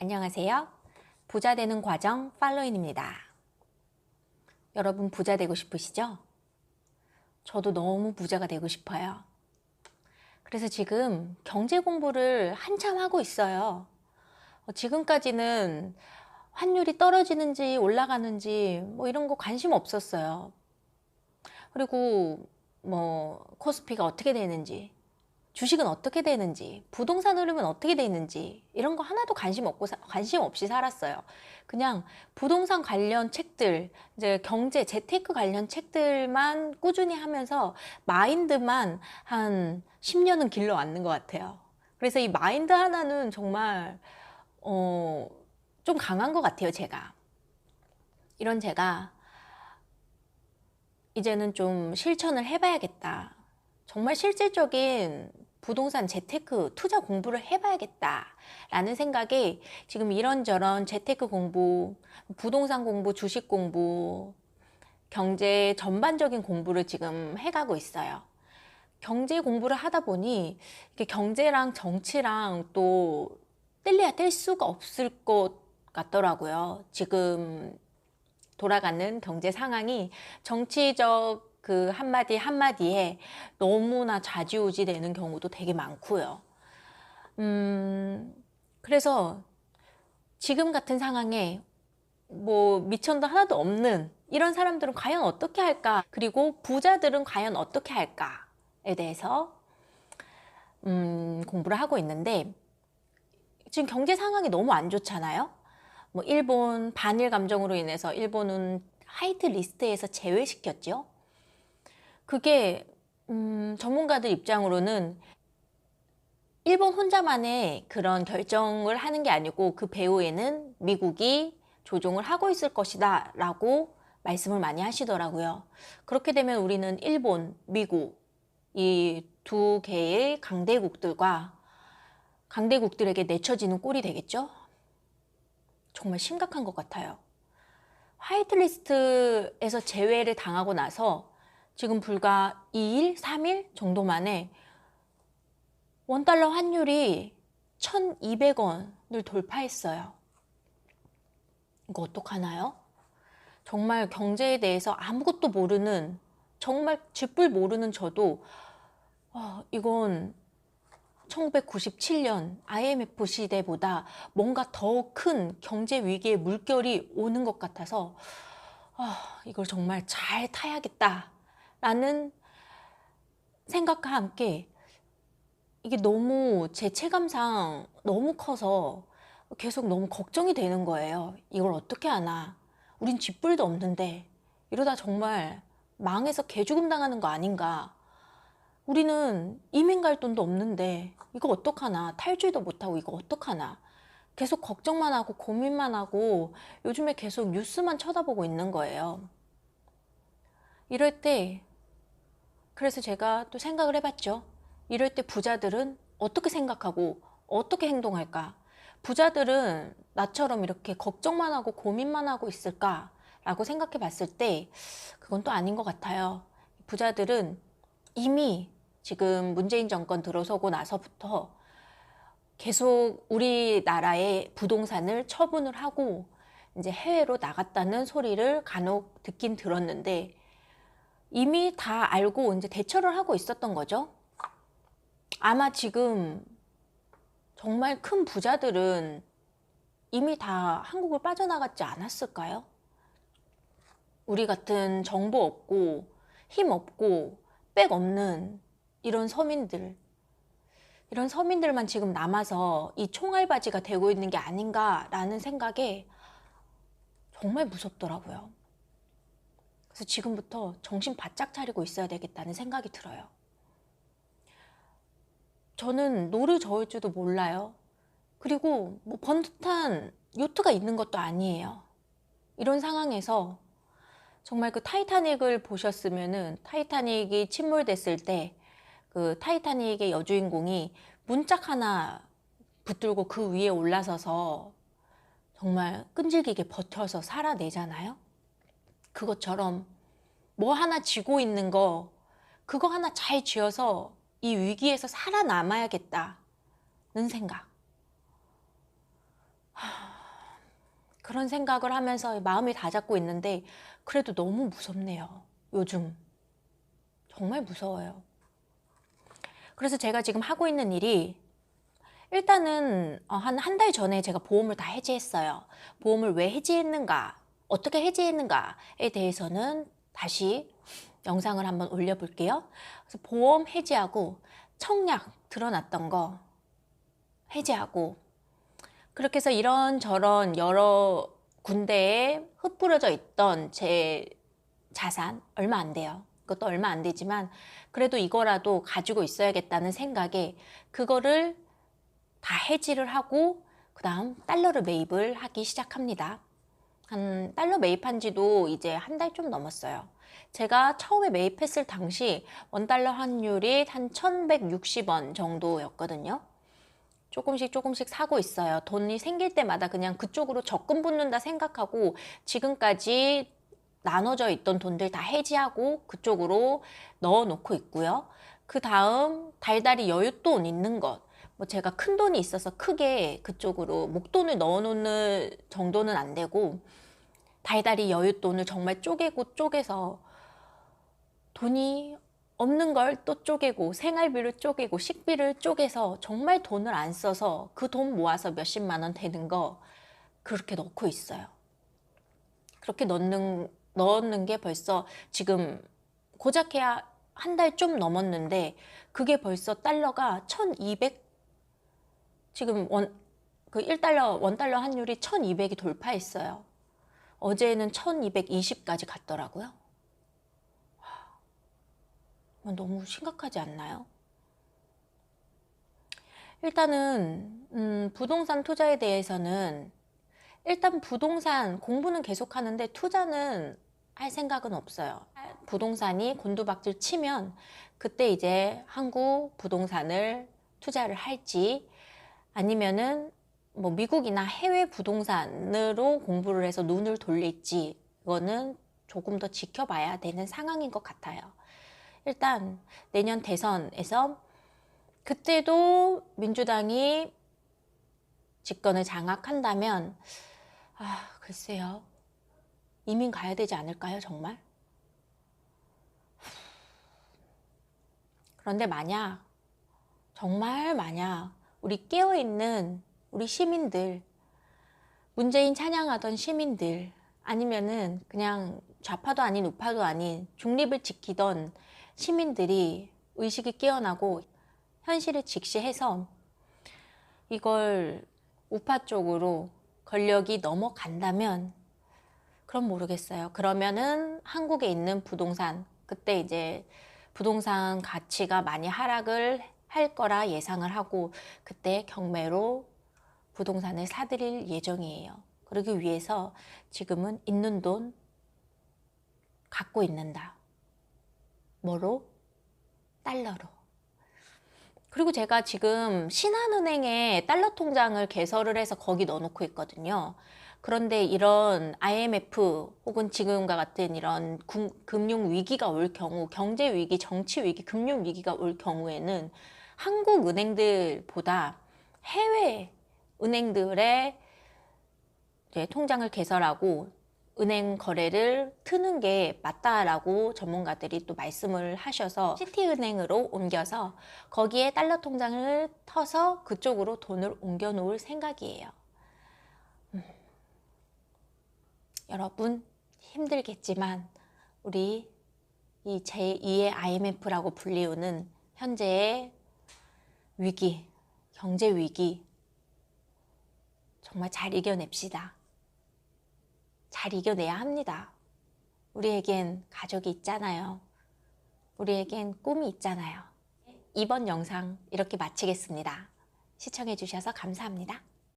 안녕하세요. 부자 되는 과정 팔로인입니다. 여러분 부자 되고 싶으시죠? 저도 너무 부자가 되고 싶어요. 그래서 지금 경제 공부를 한참 하고 있어요. 어, 지금까지는 환율이 떨어지는지 올라가는지 뭐 이런 거 관심 없었어요. 그리고 뭐 코스피가 어떻게 되는지 주식은 어떻게 되는지, 부동산 흐름은 어떻게 되는지 이런 거 하나도 관심 없고 사- 관심 없이 살았어요. 그냥 부동산 관련 책들, 이제 경제, 재테크 관련 책들만 꾸준히 하면서 마인드만 한 10년은 길러왔는 것 같아요. 그래서 이 마인드 하나는 정말 어, 좀 강한 것 같아요, 제가. 이런 제가 이제는 좀 실천을 해봐야겠다. 정말 실질적인 부동산 재테크 투자 공부를 해봐야겠다라는 생각에 지금 이런저런 재테크 공부, 부동산 공부, 주식 공부, 경제 전반적인 공부를 지금 해가고 있어요. 경제 공부를 하다 보니 이게 경제랑 정치랑 또 뗄래야 뗄 수가 없을 것 같더라고요. 지금 돌아가는 경제 상황이 정치적 그 한마디 한마디에 너무나 좌지우지 되는 경우도 되게 많고요. 음, 그래서 지금 같은 상황에 뭐 미천도 하나도 없는 이런 사람들은 과연 어떻게 할까? 그리고 부자들은 과연 어떻게 할까에 대해서 음, 공부를 하고 있는데 지금 경제 상황이 너무 안 좋잖아요. 뭐 일본 반일 감정으로 인해서 일본은 하이트 리스트에서 제외시켰죠. 그게 음, 전문가들 입장으로는 일본 혼자만의 그런 결정을 하는 게 아니고 그 배후에는 미국이 조종을 하고 있을 것이다 라고 말씀을 많이 하시더라고요. 그렇게 되면 우리는 일본, 미국 이 두 개의 강대국들과 강대국들에게 내쳐지는 꼴이 되겠죠? 정말 심각한 것 같아요. 화이트리스트에서 제외를 당하고 나서 지금 불과 2일, 3일 정도 만에 원달러 환율이 1,200원을 돌파했어요. 이거 어떡하나요? 정말 경제에 대해서 아무것도 모르는, 정말 쥐뿔 모르는 저도, 어, 이건 1997년 IMF 시대보다 뭔가 더 큰 경제 위기의 물결이 오는 것 같아서 아, 이걸 정말 잘 타야겠다 라는 생각과 함께 이게 너무 제 체감상 너무 커서 계속 너무 걱정이 되는 거예요. 이걸 어떻게 하나? 우린 쥐뿔도 없는데 이러다 정말 망해서 개죽음 당하는 거 아닌가? 우리는 이민 갈 돈도 없는데 이거 어떡하나 탈주도 못하고 이거 어떡하나 계속 걱정만 하고 고민만 하고 요즘에 계속 뉴스만 쳐다보고 있는 거예요. 이럴 때 그래서 제가 또 생각을 해봤죠. 이럴 때 부자들은 어떻게 생각하고 어떻게 행동할까? 부자들은 나처럼 이렇게 걱정만 하고 고민만 하고 있을까? 라고 생각해 봤을 때 그건 또 아닌 것 같아요. 부자들은 이미 지금 문재인 정권 들어서고 나서부터 계속 우리나라의 부동산을 처분을 하고 이제 해외로 나갔다는 소리를 간혹 듣긴 들었는데 이미 다 알고 이제 대처를 하고 있었던 거죠. 아마 지금 정말 큰 부자들은 이미 다 한국을 빠져나갔지 않았을까요? 우리 같은 정보 없고 힘 없고 백 없는 이런 서민들, 이런 서민들만 지금 남아서 이 총알바지가 되고 있는 게 아닌가라는 생각에 정말 무섭더라고요. 그래서 지금부터 정신 바짝 차리고 있어야 되겠다는 생각이 들어요. 저는 노를 저을 줄도 몰라요. 그리고 뭐 번듯한 요트가 있는 것도 아니에요. 이런 상황에서 정말 그 타이타닉을 보셨으면은 타이타닉이 침몰됐을 때 그 타이타닉의 여주인공이 문짝 하나 붙들고 그 위에 올라서서 정말 끈질기게 버텨서 살아내잖아요. 그것처럼 뭐 하나 쥐고 있는 거 그거 하나 잘 쥐어서 이 위기에서 살아남아야겠다는 생각. 하, 그런 생각을 하면서 마음이 다잡고 있는데 그래도 너무 무섭네요. 요즘 정말 무서워요. 그래서 제가 지금 하고 있는 일이 일단은 어, 한한 달 전에 제가 보험을 다 해지했어요. 보험을 왜 해지했는가, 어떻게 해지했는가에 대해서는 다시 영상을 한번 올려볼게요. 그래서 보험 해지하고 청약 드러났던 거 해지하고 그렇게 해서 이런저런 여러 군데에 흩뿌려져 있던 제 자산 얼마 안 돼요. 그것도 얼마 안 되지만 그래도 이거라도 가지고 있어야겠다는 생각에 그거를 다 해지를 하고 그 다음 달러를 매입을 하기 시작합니다. 한 달러 매입한 지도 이제 한 달 좀 넘었어요. 제가 처음에 매입했을 당시 원달러 환율이 한 1160원 정도였거든요. 조금씩 조금씩 사고 있어요. 돈이 생길 때마다 그냥 그쪽으로 적금 붙는다 생각하고 지금까지 나눠져 있던 돈들 다 해지하고 그쪽으로 넣어 놓고 있고요. 그 다음 달달이 여윳돈 있는 것. 뭐 제가 큰 돈이 있어서 크게 그쪽으로 목돈을 넣어 놓는 정도는 안 되고 달달이 여윳돈을 정말 쪼개고 쪼개서 돈이 없는 걸 또 쪼개고 생활비를 쪼개고 식비를 쪼개서 정말 돈을 안 써서 그 돈 모아서 몇십만 원 되는 거 그렇게 넣고 있어요. 그렇게 넣는 넣는 게 벌써 지금 고작 해야 한 달 좀 넘었는데 그게 벌써 달러가 1200 지금 원 그 1달러 원달러 환율이 1200이 돌파했어요. 어제는 1220까지 갔더라고요. 와, 너무 심각하지 않나요? 일단은 음, 부동산 투자에 대해서는 일단 부동산 공부는 계속 하는데 투자는 할 생각은 없어요. 부동산이 곤두박질 치면 그때 이제 한국 부동산을 투자를 할지 아니면은 뭐 미국이나 해외 부동산으로 공부를 해서 눈을 돌릴지 이거는 조금 더 지켜봐야 되는 상황인 것 같아요. 일단 내년 대선에서 그때도 민주당이 집권을 장악한다면 아 글쎄요 이민 가야 되지 않을까요 정말? 그런데 만약 정말 만약 우리 깨어있는 우리 시민들 문재인 찬양하던 시민들 아니면은 그냥 좌파도 아닌 우파도 아닌 중립을 지키던 시민들이 의식이 깨어나고 현실을 직시해서 이걸 우파 쪽으로 권력이 넘어간다면 그럼 모르겠어요. 그러면은 한국에 있는 부동산 그때 이제 부동산 가치가 많이 하락을 할 거라 예상을 하고 그때 경매로 부동산을 사들일 예정이에요. 그러기 위해서 지금은 있는 돈 갖고 있는다. 뭐로? 달러로. 그리고 제가 지금 신한은행에 달러 통장을 개설을 해서 거기 넣어놓고 있거든요. 그런데 이런 IMF 혹은 지금과 같은 이런 금융 위기가 올 경우, 경제 위기, 정치 위기, 금융 위기가 올 경우에는 한국 은행들보다 해외 은행들의 통장을 개설하고 은행 거래를 트는 게 맞다라고 전문가들이 또 말씀을 하셔서 시티은행으로 옮겨서 거기에 달러 통장을 터서 그쪽으로 돈을 옮겨 놓을 생각이에요. 음. 여러분 힘들겠지만 우리 이 제2의 IMF라고 불리우는 현재의 위기, 경제 위기 정말 잘 이겨냅시다. 잘 이겨내야 합니다. 우리에겐 가족이 있잖아요. 우리에겐 꿈이 있잖아요. 이번 영상 이렇게 마치겠습니다. 시청해주셔서 감사합니다.